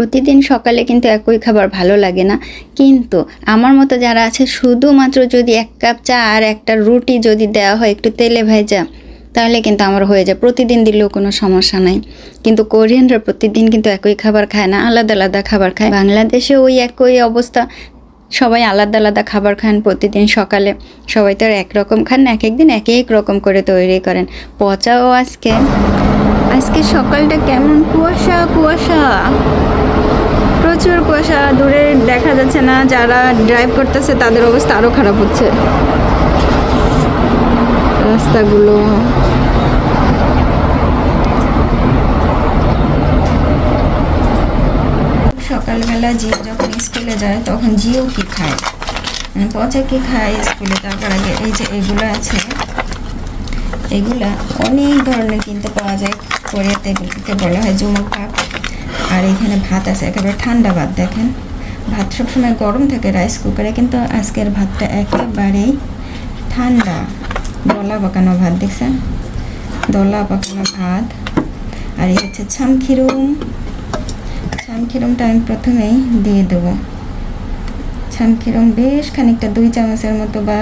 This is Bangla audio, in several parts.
প্রতিদিন সকালে কিন্তু একই খাবার ভালো লাগে না। কিন্তু আমার মতো যারা আছে, শুধুমাত্র যদি এক কাপ চা আর একটা রুটি যদি দেওয়া হয় একটু তেলে ভেজা, তাহলে কিন্তু আমার হয়ে যায়। প্রতিদিন দিলেও কোনো সমস্যা নাই। কিন্তু কোরিয়ানরা প্রতিদিন কিন্তু একই খাবার খায় না, আলাদা আলাদা খাবার খায়। বাংলাদেশে ওই একই অবস্থা। সবাই আলাদা আলাদা খাবার খান প্রতিদিন সকালে। সবাই তো আর একরকম খান এক একদিন এক এক রকম করে তৈরি করেন। পচাও আজকে। আজকে সকালটা কেমন? কুয়াশা কুয়াশা। প্রচুর কুয়াশা। দূরে দেখা যাচ্ছে না। যারা ড্রাইভ করতেছে, তাদের অবস্থা আরও খারাপ হচ্ছে। রাস্তাগুলো। সকালবেলা জিও যখন স্কুলে যায়, তখন জিও কি খায়? মানে পচা কি খায় স্কুলে? তারপর আগে এই যে এগুলো আছে, এগুলা অনেক ধরনের কিনতে পাওয়া যায়। কোরিয়াতে বলা হয় জুমক ভাত। আর এখানে ভাত আছে, একেবারে ঠান্ডা ভাত, দেখেন। ভাত সবসময় গরম থাকে রাইস কুকারে কিন্তু আজকের ভাতটা একেবারেই ঠান্ডা। দলা পাকানো ভাত, দেখছেন? দলা পাকানো ভাত। আর এই হচ্ছে ছামখিরুম। ছামখিরুমটা আমি প্রথমেই দিয়ে দেবো। ছামখিরুম বেশ খানিকটা, দুই চামচের মতো বা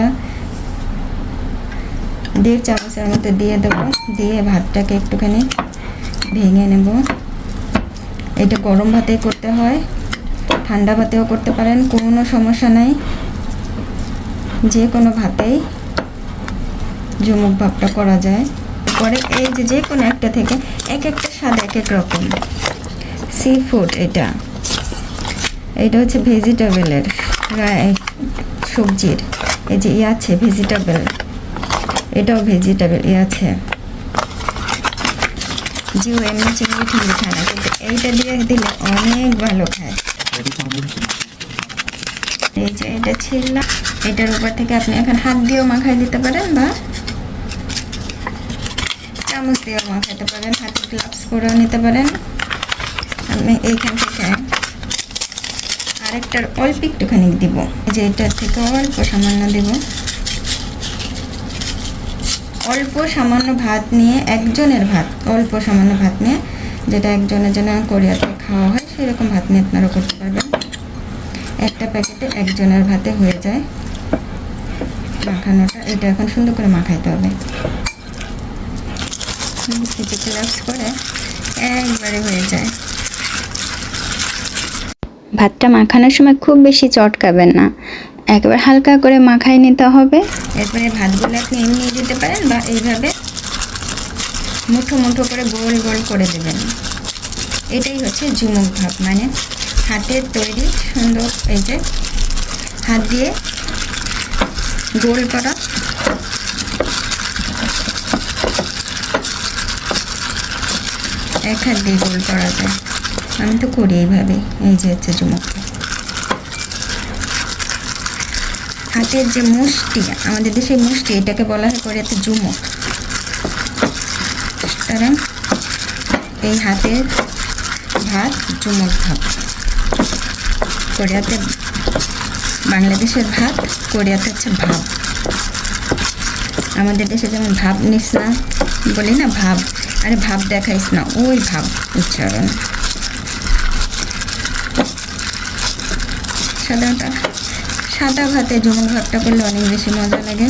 দেড় চামচের মতো দিয়ে দেবো। দিয়ে ভাতটাকে একটুখানি ভেঙে নেব। এটা গরম ভাতে করতে হয়, ঠান্ডা ভাতেও করতে পারেন, কোনো সমস্যা নাই। যে কোনো ভাতেই জুমুক ভাবটা করা যায়। পরে এই যে যে কোনো একটা থেকে এক একটা স্বাদ এক এক রকম। সি ফুড এটা। এটা হচ্ছে ভেজিটেবলের সবজির। এই যে ই আছে, ভেজিটেবল। এটাও ভেজিটেবল, ই আছে। জিও এমনি চিংড়ি ঠিংড়ি খায় না কিন্তু এইটা দিয়ে দিলে অনেক ভালো খায় এই যে এটা ছিললাম এটার উপর থেকে আপনি এখন হাত দিয়েও মাখাই দিতে পারেন বা চামচ দিয়েও মাখাইতে পারেন হাতে গ্লাভস করেও নিতে পারেন। আমি এইখান থেকে আরেকটার অল্প একটুখানি দিব যে এটার থেকে অল্প সামান্য দেব। অল্প সামান্য ভাত নিয়ে একজনের ভাত, অল্প সামান্য ভাত নিয়ে যেটা একজনের জন্য কোরিয়াতে খাওয়া হয়, সেরকম ভাত নিয়ে আপনারা করতে পারবেন। একটা প্যাকেটে একজনের ভাতে হয়ে যায় মাখানোটা। এটা এখন সুন্দর করে মাখাইতে হবে। করে একবারে হয়ে যায়। ভাতটা মাখানোর সময় খুব বেশি চটকাবেন না। একবার হালকা করে মাখাই নিতে হবে। এরপরে ভাতগুলো আপনি এমনি দিতে পারেন বা এইভাবে মুঠো মুঠো করে গোল গোল করে দেবেন। এটাই হচ্ছে ঝুমুক ভাত মানে হাতের তৈরি সুন্দর এই যে হাত দিয়ে গোল করা। এক হাত দিয়ে গোল করা যায়। আমি তো করি এইভাবে এই যে হচ্ছে চুমুকটা হাতের যে মুষ্টি, আমাদের দেশে মুষ্টি, এটাকে বলা হয় কোরিয়াতে জুমুক কারণ এই হাতের ভাত জুমুক ভাত। কোরিয়াতে বাংলাদেশের ভাত কোরিয়াতে হচ্ছে ভাব। আমাদের দেশে যেমন ভাব নিস না বলি না ভাব, আরে ভাব দেখাইস না, ওই ভাব, উচ্চারণ। সাধারণত সাদা ভাতে জন্য ভাতটা করলে অনেক বেশি মজা লাগে।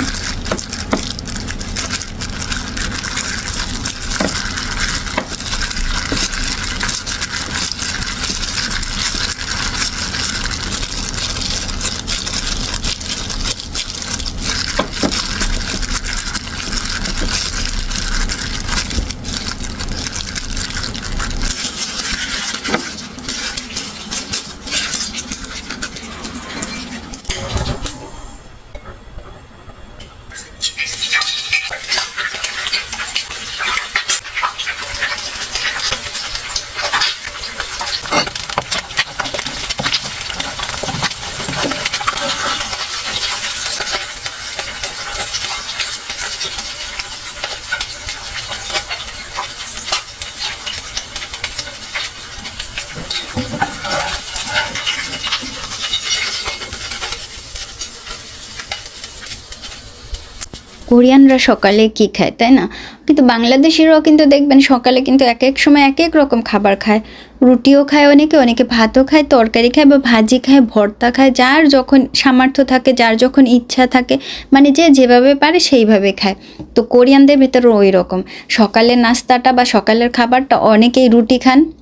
কোরিয়ানরা সকালে কি খায়, তাই না? কিন্তু বাংলাদেশিরাও কিন্তু দেখবেন সকালে কিন্তু এক এক সময় এক এক রকম খাবার খায়। রুটিও খায় অনেকে অনেকে ভাতও খায়, তরকারি খায় বা ভাজি খায়, ভর্তা খায়, যার যখন সামর্থ্য থাকে, যার যখন ইচ্ছা থাকে মানে যে যেভাবে পারে সেইভাবে খায়। তো কোরিয়ানদের ভেতরে ওই রকম। সকালের নাস্তাটা বা সকালের খাবারটা অনেকেই রুটি খান।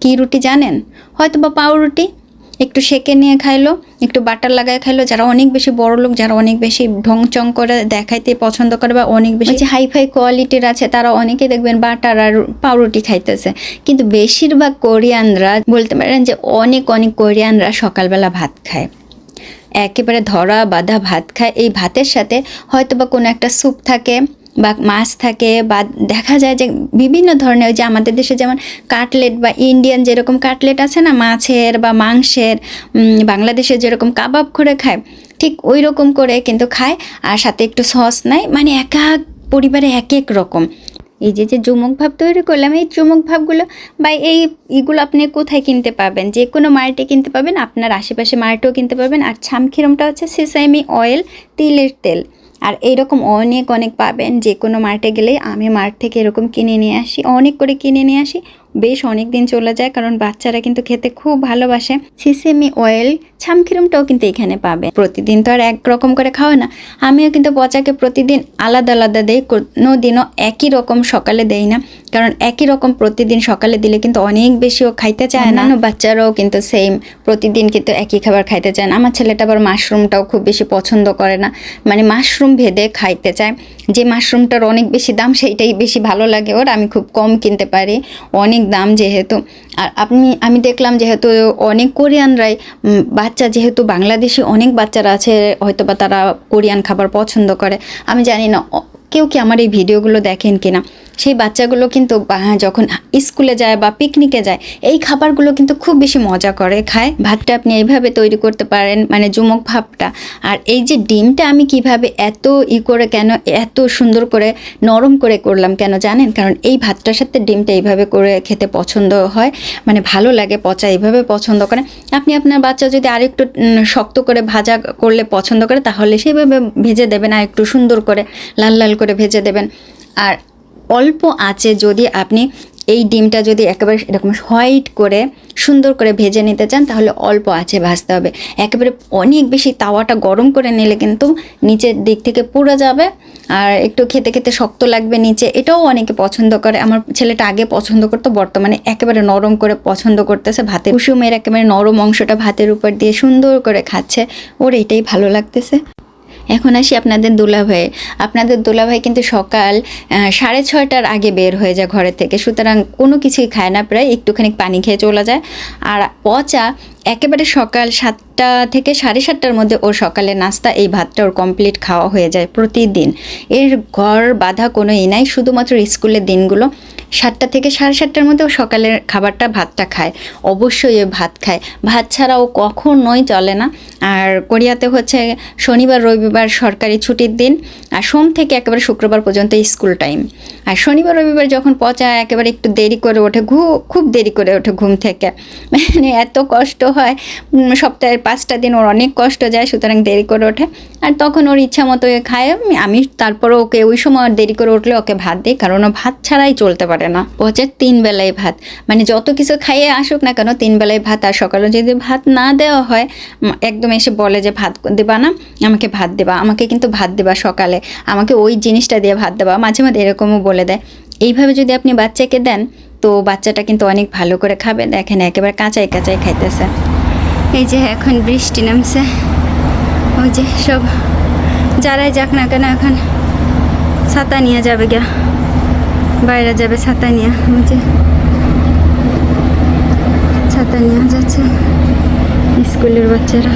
কি রুটি জানেন? হয়তো বা পাউরুটি। একটু সেকে নিয়ে খাইলো, একটু বাটার লাগায় খাইলো। যারা অনেক বেশি বড় লোক, যারা অনেক বেশি ঢং চং করে দেখাইতে পছন্দ করে বা অনেক বেশি হাই ফাই কোয়ালিটির আছে, তারা অনেকে দেখবেন বাটার আর পাউরুটি খাইতেছে। কিন্তু বেশিরভাগ কোরিয়ানরা বলতে পারেন যে অনেক অনেক কোরিয়ানরা সকালবেলা ভাত খায়। একেবারে ধরা বাঁধা ভাত খায়। এই ভাতের সাথে হয়তো বা কোনো একটা স্যুপ থাকে বা মাছ থাকে বা দেখা যায় যে বিভিন্ন ধরনের যে আমাদের দেশে যেমন কাটলেট বা ইন্ডিয়ান যেরকম কাটলেট আছে না, মাছের বা মাংসের বাংলাদেশে যেরকম কাবাব করে খায়, ঠিক ওই রকম করে কিন্তু খায়। আর সাথে একটু সস নেয় মানে এক এক পরিবারে এক এক রকম। এই যে যে চুমুক ভাব তৈরি করলাম, এই চুমুক ভাবগুলো বা এই এগুলো আপনি কোথায় কিনতে পাবেন? যে কোনো মার্টে কিনতে পাবেন, আপনার আশেপাশে মার্টেও কিনতে পাবেন। আর ছামখিরমটা হচ্ছে সিসাইমি অয়েল তিলের তেল। আর এইরকম অনেক অনেক পাবেন। যে কোনো মার্টে গেলে আমি মার্ট থেকে এরকম কিনে নিয়ে আসি। অনেক করে কিনে নিয়ে আসি। বেশ অনেক দিন চলে যায় কারণ বাচ্চারা কিন্তু খেতে খুব ভালোবাসে। সিসেমি অয়েল ছামখিরুমটাও কিন্তু এখানে পাবে। প্রতিদিন তো আর একরকম করে খাওয়া না। আমিও কিন্তু পচাকে প্রতিদিন আলাদা আলাদা দেই কোনো দিনও একই রকম সকালে দেই না। কারণ একই রকম প্রতিদিন সকালে দিলে কিন্তু অনেক বেশিও খাইতে চায় না। বাচ্চারাও কিন্তু সেম প্রতিদিন কিন্তু একই খাবার খাইতে চায় না। আমার ছেলেটা আবার মাশরুমটাও খুব বেশি পছন্দ করে না। মানে মাশরুম ভেদে খাইতে চায়। যে মাশরুমটার অনেক বেশি দাম, সেইটাই বেশি ভালো লাগে ওর। আমি খুব কম কিনতে পারি, অনেক দাম যেহেতু। আর আপনি, আমি দেখলাম যেহেতু অনেক কোরিয়ানরাই বাচ্চা যেহেতু বাংলাদেশি অনেক বাচ্চারা আছে হয়তো বা তারা কোরিয়ান খাবার পছন্দ করে। আমি জানি না কেউ কি আমার এই ভিডিওগুলো দেখেন কিনা? সেই বাচ্চাগুলো কিন্তু যখন স্কুলে যায় বা পিকনিকে যায়, এই খাবারগুলো কিন্তু খুব বেশি মজা করে খায়। ভাতটা আপনি এইভাবে তৈরি করতে পারেন মানে জুমক ভাবটা। আর এই যে ডিমটা আমি কীভাবে এত ই করে কেন, এত সুন্দর করে নরম করে করলাম কেন জানেন? কারণ এই ভাতটার সাথে ডিমটা এইভাবে করে খেতে পছন্দ হয় মানে ভালো লাগে পচা, এইভাবে পছন্দ করে। আপনি আপনার বাচ্চা যদি আরেকটু শক্ত করে ভাজা করলে পছন্দ করে, তাহলে সেভাবে ভেজে দেবেন আর একটু সুন্দর করে, লাল লাল করে ভেজে দেবেন। আর অল্প আঁচে যদি আপনি এই ডিমটা যদি একেবারে এরকম হোয়াইট করে সুন্দর করে ভেজে নিতে চান, তাহলে অল্প আছে ভাজতে হবে। একেবারে অনেক বেশি তাওয়াটা গরম করে নিলে কিন্তু নিচের দিক থেকে পুড়ে যাবে আর একটু খেতে খেতে শক্ত লাগবে নিচে। এটাও অনেকে পছন্দ করে। আমার ছেলেটা আগে পছন্দ করতো, বর্তমানে একেবারে নরম করে পছন্দ করতেছে ভাতের কুসুমের একেবারে নরম অংশটা ভাতের উপর দিয়ে সুন্দর করে খাচ্ছে। ওর এটাই ভালো লাগতেছে। এখন আসি আপনাদের দুলাভাই। আপনাদের দুলাভাই কিন্তু সকাল সাড়ে ছয়টার আগে বের হয়ে যায় ঘরের থেকে। সুতরাং কোনো কিছুই খায় না, প্রায় একটুখানি পানি খেয়ে চলে যায়। আর পচা একেবারে সকাল সাতটা থেকে সাড়ে সাতটার মধ্যে ওর সকালে নাস্তা, এই ভাতটা ওর কমপ্লিট খাওয়া হয়ে যায় প্রতিদিন। এর ঘর বাধা কোনো ই নাই, শুধুমাত্র স্কুলের দিনগুলো। সাতটা থেকে সাড়ে সাতটার মধ্যে ও সকালের খাবারটা, ভাতটা খায়। অবশ্যই ও ভাত খায়। ভাত ছাড়া ও কখনোই চলে না। আর কোরিয়াতে হচ্ছে শনিবার, রবিবার সরকারি ছুটির দিন। আর সোম থেকে একেবারে শুক্রবার পর্যন্ত স্কুল টাইম। আর শনিবার, রবিবার যখন পচা একেবারে একটু দেরি করে ওঠে, ঘু, খুব দেরি করে ওঠে ঘুম থেকে। মানে এত কষ্ট হয় সপ্তাহের পাঁচটা দিন ওর অনেক কষ্ট যায়, সুতরাং দেরি করে ওঠে। আর তখন ওর ইচ্ছা মতো খায় আমি- আমি তারপরে ওকে ওই সময় দেরি করে উঠলে ওকে ভাত দিই, কারণ ও ভাত ছাড়াই চলতে পারে না। পচার তিন বেলায় ভাত। মানে যত কিছু খাইয়ে আসুক না কেন, তিন বেলায় ভাত, আর সকালে যদি ভাত না দেওয়া হয় একদম এসে বলে যে, ভাত দেবা না, আমাকে ভাত দেবা, আমাকে কিন্তু ভাত দেবা সকালে, আমাকে ওই জিনিসটা দিয়ে ভাত দেবা। মাঝে মাঝে এরকমও বলে দেয়। এইভাবে যদি আপনি বাচ্চাকে দেন, তো বাচ্চাটা কিন্তু অনেক ভালো করে খাবে। দেখেন একেবারে কাঁচাই কাঁচাই খাইতেছে। এই যে এখন বৃষ্টি নামছে। ওই যে সব যারাই যাক না কেন এখন ছাতা নিয়ে যাবে গিয়া। বাইরে যাবে ছাতা নিয়ে। যে ছাতা নিয়ে যাচ্ছে স্কুলের বাচ্চারা।